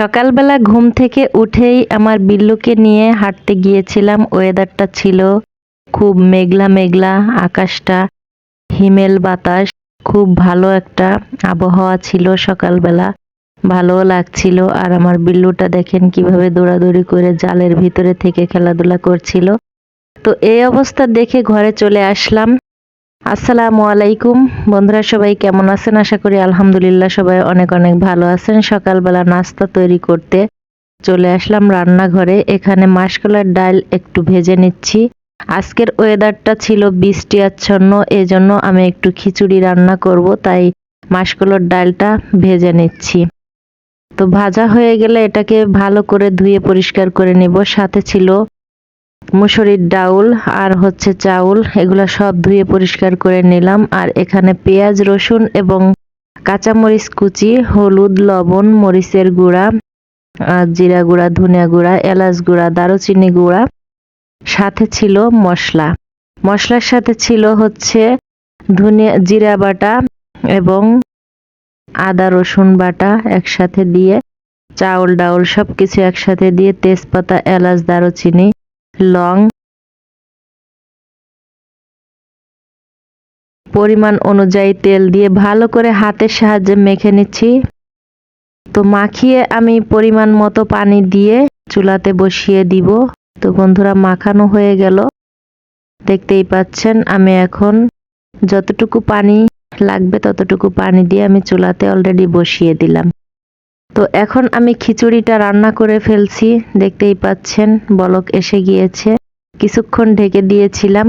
সকালবেলা ঘুম থেকে উঠেই আমার বিল্লুকে নিয়ে হাঁটতে গিয়েছিলাম। ওয়েদারটা ছিল খুব মেঘলা মেঘলা, আকাশটা হিমেল বাতাস, খুব ভালো একটা আবহাওয়া ছিল সকালবেলা। ভালোও লাগছিল। আর আমার বিল্লুটা দেখেন কীভাবে দৌড়াদৌড়ি করে জালের ভিতরে থেকে খেলাধুলা করছিল। তো এই অবস্থা দেখে ঘরে চলে আসলাম। আসসালামু আলাইকুম। বন্ধুরা সবাই কেমন আছেন? আশা করি আলহামদুলিল্লাহ সবাই অনেক অনেক ভালো আছেন। সকালবেলা নাস্তা তৈরি করতে চলে আসলাম রান্নাঘরে। এখানে মাসকলার ডাল একটু ভেজে নিচ্ছি। আজকের ওয়েদারটা ছিল বৃষ্টি আচ্ছন্ন, এজন্য আমি একটু খিচুড়ি রান্না করব, তাই মাসকলার ডালটা ভেজে নিচ্ছি। তো ভাজা হয়ে গেলে এটাকে ভালো করে ধুয়ে পরিষ্কার করে নিব। সাথে ছিল মুসুরির ডাউল আর হচ্ছে চাউল, এগুলো সব ধুয়ে পরিষ্কার করে নিলাম। আর এখানে পেঁয়াজ, রসুন এবং কাঁচামরিচ কুচি, হলুদ, লবণ, মরিচের গুঁড়া জিরা গুঁড়া, ধনিয়া গুঁড়া, এলাচ গুঁড়া, দারুচিনি গুঁড়া, সাথে ছিল মশলা। মশলার সাথে ছিল হচ্ছে ধনিয়া, জিরা বাটা এবং আদা, রসুন বাটা একসাথে দিয়ে চাউল, ডাউল সব কিছু একসাথে দিয়ে তেজপাতা, এলাচ, দারুচিনি লং পরিমাণ অনুযায়ী তেল দিয়ে ভালো করে হাতের সাহায্যে মেখে নিচ্ছি। তো মাখিয়ে আমি পরিমাণ মতো পানি দিয়ে চুলাতে বসিয়ে দিব। তো বন্ধুরা, মাখানো হয়ে গেল। দেখতেই পাচ্ছেন, আমি এখন যতটুকু পানি লাগবে ততটুকু পানি দিয়ে আমি চুলাতে অলরেডি বসিয়ে দিলাম। তো এখন আমি খিচুড়িটা রান্না করে ফেলছি, দেখতেই পাচ্ছেন, বলক এসে গিয়েছে। কিছুক্ষণ ঢেকে দিয়েছিলাম।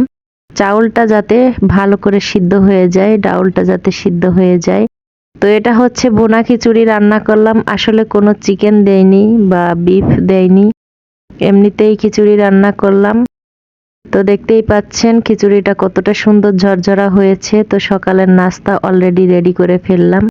চাউলটা যাতে ভালো করে সিদ্ধ হয়ে যায়, ডাউলটা যাতে সিদ্ধ হয়ে যায়। তো এটা হচ্ছে বোনা খিচুড়ি রান্না করলাম। আসলে কোনো চিকেন দেয়নি বা বিফ দেয়নি। এমনিতেই খিচুড়ি রান্না করলাম। তো দেখতেই পাচ্ছেন খিচুড়িটা কতটা সুন্দর ঝরঝরা হয়েছে। তো সকালের নাস্তা অলরেডি রেডি করে ফেললাম।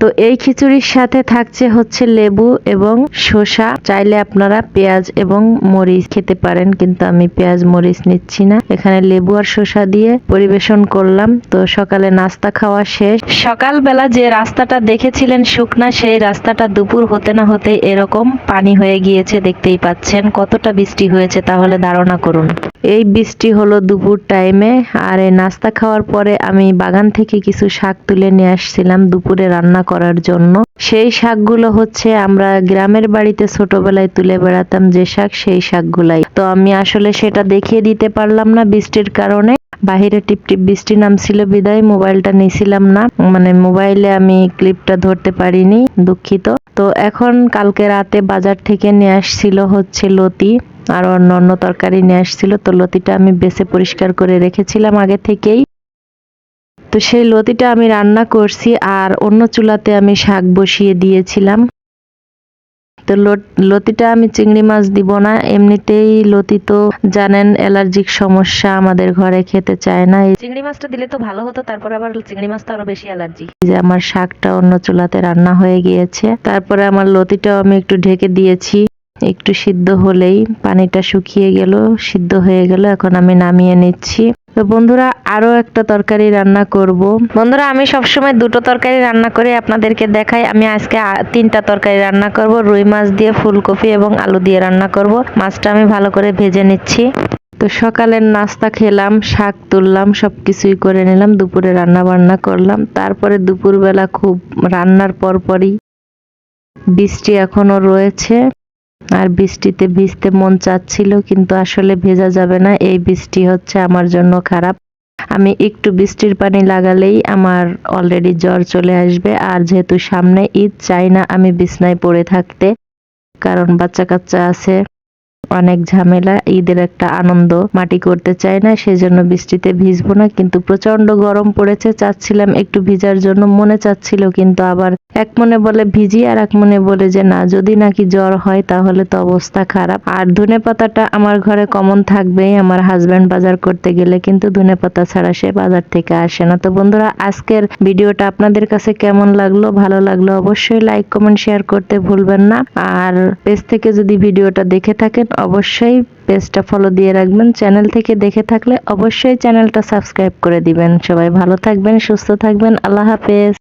তো এই খিচুড়ির সাথে থাকছে হচ্ছে লেবু এবং শসা। চাইলে আপনারা পেঁয়াজ এবং মরিচ খেতে পারেন, কিন্তু আমি পেঁয়াজ, মরিচ নিচ্ছি না। এখানে লেবু আর শসা দিয়ে পরিবেশন করলাম। তো সকালে নাস্তা খাওয়া শেষ। সকালবেলা যে রাস্তাটা দেখেছিলেন শুকনা, সেই রাস্তাটা দুপুর হতে না হতে এরকম পানি হয়ে গিয়েছে, দেখতেই পাচ্ছেন। কতটা বৃষ্টি হয়েছে, তাহলে ধারণা করুন। এই বৃষ্টি হলো দুপুর টাইমে আর এই নাস্তা খাওয়ার পরে আমি বাগান থেকে কিছু শাক তুলে নিয়ে আসছিলাম দুপুরে রান্না করার জন্য। সেই শাকগুলো হচ্ছে আমরা গ্রামের বাড়িতে ছোটবেলায় তুলে বেড়াতাম যে শাক, সেই শাকগুলাই। তো আমি আসলে সেটা দেখিয়ে দিতে পারলাম না বৃষ্টির কারণে। বাহিরে টিপ টিপ বৃষ্টি নামছিল বিদায়, মোবাইলটা নিছিলাম না। মানে মোবাইলে আমি ক্লিপটা ধরতে পারিনি, দুঃখিত। তো এখন কালকে রাতে বাজার থেকে নিয়ে আসছিল হচ্ছে লতি। আর অন্য অন্য তরকারি নিয়ে আসছিল তো লতিটা আমি বেছে পরিষ্কার করে রেখেছিলাম আগে থেকেই। তো সেই লতিটা আমি রান্না করছি আর অন্য চুলাতে আমি শাক বসিয়ে দিয়েছিলাম। তো লতিটা আমি চিংড়ি মাছ দিব না এমনিতেই লতি তো জানেন অ্যালার্জিক সমস্যা আমাদের ঘরে খেতে চায় না। চিংড়ি মাছটা দিলে তো ভালো হতো তারপর আবার চিংড়ি মাছ তো আরও বেশি অ্যালার্জি। যে আমার শাকটা অন্য চুলাতে রান্না হয়ে গিয়েছে তারপরে আমার লতিটাও আমি একটু ঢেকে দিয়েছি। একটু সিদ্ধ হলেই পানিটা শুকিয়ে গেল, সিদ্ধ হয়ে গেল, এখন আমি নামিয়ে নিচ্ছি। তো বন্ধুরা আরও একটা তরকারি রান্না করব। বন্ধুরা, আমি সবসময় দুটো তরকারি রান্না করে আপনাদেরকে দেখাই। আমি আজকে তিনটা তরকারি রান্না করব। রুই মাছ দিয়ে ফুলকপি এবং আলু দিয়ে রান্না করব। মাছটা আমি ভালো করে ভেজে নিচ্ছি। তো সকালের নাস্তা খেলাম, শাক তুললাম সব কিছুই করে নিলাম, দুপুরে রান্না বান্না করলাম। তারপরে দুপুরবেলা খুব রান্নার পরপরই বৃষ্টি এখনও রয়েছে। আর বৃষ্টিতে ভিজতে মন চাচ্ছিল, কিন্তু আসলে ভেজা যাবে না। এই বৃষ্টি হচ্ছে আমার জন্য খারাপ। আমি একটু বৃষ্টির পানি লাগালেই আমার অলরেডি জ্বর চলে আসবে। আর যেহেতু সামনে ঈদ, চাই না আমি বিছনায় পড়ে থাকতে, কারণ বাচ্চা কাচ্চা আছে। অনেক ঝামেলা, ঈদের একটা আনন্দ, মাটি করতে চাই না, সেজন্য বৃষ্টিতে ভিজবো না, কিন্তু প্রচণ্ড গরম পড়েছে, চাচ্ছিলাম একটু ভিজার জন্য, মনে চাচ্ছিল কিন্তু আবার এক মনে বলে ভিজি, আর এক মনে বলে যে না, যদি নাকি জ্বর হয় তাহলে তো অবস্থা খারাপ। আর ধনে পাতাটা আমার ঘরে কমন থাকবেই, আমার হাজব্যান্ড বাজার করতে গেলে, কিন্তু ধনে পাতা ছাড়া সে বাজার থেকে আসে না। তো বন্ধুরা, আজকের ভিডিওটা আপনাদের কাছে কেমন লাগল, ভালো লাগল অবশ্যই লাইক কমেন্ট শেয়ার করতে ভুলবেন না। আর পেজ থেকে যদি ভিডিওটা দেখে থাকেন অবশ্যই পেজটা ফলো দিয়ে রাখবেন। চ্যানেল থেকে দেখে থাকলে অবশ্যই চ্যানেলটা সাবস্ক্রাইব করে দিবেন। সবাই ভালো থাকবেন, সুস্থ থাকবেন। আল্লাহ হাফেজ।